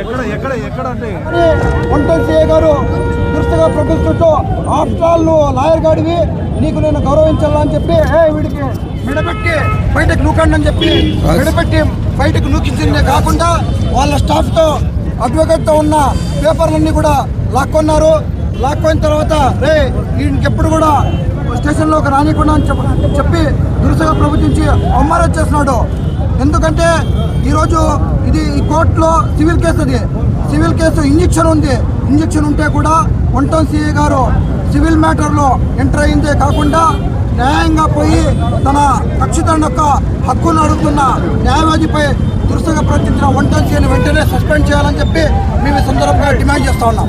ఎక్కడ ఎక్కడ ఎక్కడ అంటే? వంటల్ సీఏ గారు దురుస్తుగా ప్రకటిస్తుంటూ ఆఫ్టర్ ఆల్ నువ్వు లాయర్ గాడివి నీకు నేను గౌరవించాలని చెప్పి ఏ వీడికి మెడపెట్టి బయటకు నూకండి అని చెప్పి మెడపెట్టి బయటకు నూకించిందే కాకుండా వాళ్ళ స్టాఫ్తో అడ్వకేట్తో ఉన్న పేపర్లన్నీ కూడా లాక్కొన్నారు. లాక్కోయిన తర్వాత రే ఈయనకెప్పుడు కూడా స్టేషన్లోకి రానికుండా అని చెప్పి దురుసగా ప్రవర్తించి అమ్మారు చేస్తున్నాడు ఎందుకంటే ఈరోజు ఇది ఈ కోర్టులో సివిల్ కేసు అది. సివిల్ కేసు ఇంజక్షన్ ఉంది. ఇంజక్షన్ ఉంటే కూడా వంటం సిఏ గారు సివిల్ మ్యాటర్లో ఎంటర్ అయిందే కాకుండా న్యాయంగా పోయి తన కక్షితండ యొక్క హక్కును అడుగుతున్న న్యాయవాదిపై దురుసుగా ప్రవర్తించిన వంటం సిఐని వెంటనే సస్పెండ్ చేయాలని చెప్పి మేము సందర్భంగా డిమాండ్ చేస్తా ఉన్నాం.